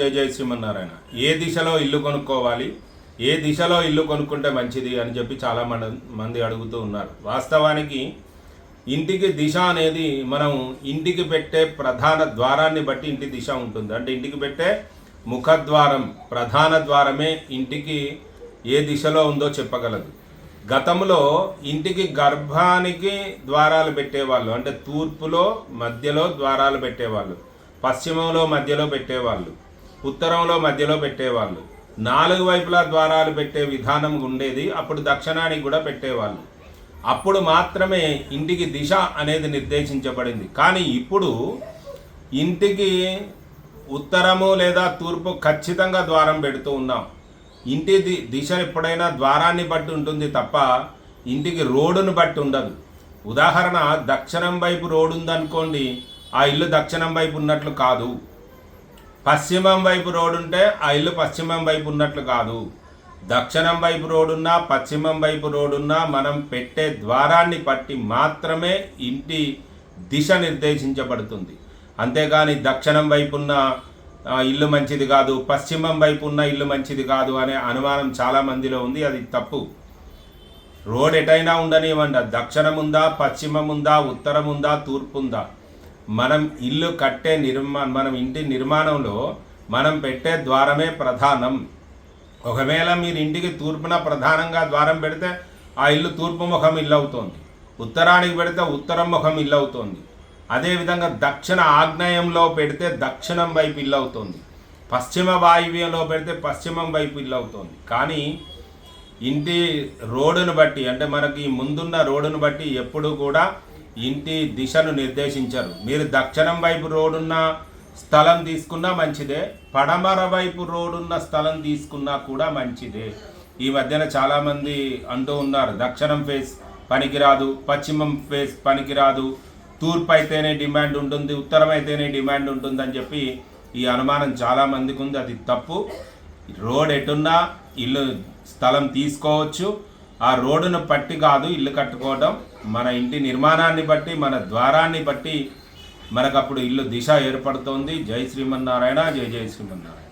జయ జయ శ్రీమన్నారాయణ. ఏ దిశలో ఇల్లు కొనుక్కోవాలి ఏ దిశలో ఇల్లు కొనుక్కుంటే మంచిది అని చెప్పి చాలా మంది మంది అడుగుతూ ఉన్నారు. వాస్తవానికి ఇంటికి దిశ అనేది మనం ఇంటికి పెట్టే ప్రధాన ద్వారాన్ని బట్టి ఇంటి దిశ ఉంటుంది. అంటే ఇంటికి పెట్టే ముఖద్వారం ప్రధాన ద్వారమే ఇంటికి ఏ దిశలో ఉందో చెప్పగలదు. గతంలో ఇంటికి గర్భానికి ద్వారాలు పెట్టేవాళ్ళు అంటే తూర్పులో మధ్యలో ద్వారాలు పెట్టేవాళ్ళు పశ్చిమంలో మధ్యలో పెట్టేవాళ్ళు. ఉత్తరంలో మధ్యలో పెట్టేవాళ్ళు. నాలుగు వైపులా ద్వారాలు పెట్టే విధానం ఉండేది అప్పుడు దక్షిణానికి కూడా పెట్టేవాళ్ళు. అప్పుడు మాత్రమే ఇంటికి దిశ అనేది నిర్దేశించబడింది. కానీ ఇప్పుడు ఇంటికి ఉత్తరము లేదా తూర్పు ఖచ్చితంగా ద్వారం పెడుతూ ఉన్నాం. ఇంటి ది- దిశ ఎప్పుడైనా ద్వారాన్ని బట్టి ఉంటుంది తప్ప ఇంటికి రోడ్డును బట్టి ఉండదు. ఉదాహరణ దక్షిణం వైపు రోడ్డు ఉందనుకోండి ఆ ఇల్లు దక్షిణం వైపు ఉన్నట్లు కాదు. పశ్చిమం వైపు రోడ్డు ఉంటే ఆ ఇల్లు పశ్చిమం వైపు ఉన్నట్లు కాదు. దక్షిణం వైపు రోడ్డున్నా పశ్చిమం వైపు రోడ్డున్నా మనం పెట్టే ద్వారాన్ని బట్టి మాత్రమే ఇంటి దిశ నిర్దేశించబడుతుంది. అంతేగాని దక్షిణం వైపు ఉన్న ఇల్లు మంచిది కాదు పశ్చిమం వైపు ఉన్న ఇల్లు మంచిది కాదు అనే అనుమానం చాలా మందిలో ఉంది. అది తప్పు. రోడ్ ఎటైనా ఉండనివ్వండి. దక్షిణం ఉందా పశ్చిమం ఉందా ఉత్తరం ఉందా తూర్పు ఉందా? మనం ఇల్లు కట్టే నిర్మా మనం ఇంటి నిర్మాణంలో మనం పెట్టే ద్వారమే ప్రధానం. ఒకవేళ మీరు ఇంటికి తూర్పున ప్రధానంగా ద్వారం పెడితే ఆ ఇల్లు తూర్పు ముఖం ఇల్లు అవుతోంది ఉత్తరానికి పెడితే ఉత్తరం ముఖం ఇల్లు అవుతోంది అదేవిధంగా దక్షిణ ఆగ్నేయంలో పెడితే దక్షిణం వైపు ఇల్లు అవుతోంది పశ్చిమ వాయువ్యంలో పెడితే పశ్చిమం వైపు ఇల్లు అవుతోంది కానీ ఇంటి రోడ్డును బట్టి అంటే మనకి ముందున్న రోడ్డును బట్టి ఎప్పుడు కూడా ఇంటి దిశను నిర్దేశించరు. మీరు దక్షిణం వైపు రోడ్డున్న స్థలం తీసుకున్నా మంచిదే. పడమర వైపు రోడ్డున్న స్థలం తీసుకున్నా కూడా మంచిదే. ఈ మధ్యన చాలామంది అంటూ ఉన్నారు దక్షిణం ఫేస్ పనికిరాదు పశ్చిమం ఫేస్ పనికిరాదు తూర్పు అయితేనే డిమాండ్ ఉంటుంది ఉత్తరం అయితేనే డిమాండ్ ఉంటుంది అని చెప్పి ఈ అనుమానం చాలా మందికి ఉంది అది తప్పు. రోడ్ ఎటున్నా ఇల్లు స్థలం తీసుకోవచ్చు. ఆ రోడ్డును పట్టి కాదు ఇల్లు కట్టుకోవడం మన ఇంటి నిర్మాణాన్ని బట్టి మన ద్వారాన్ని బట్టి మనకప్పుడు ఇల్లు దిశ ఏర్పడుతోంది. జై శ్రీమన్నారాయణ జై జై శ్రీమన్నారాయణ.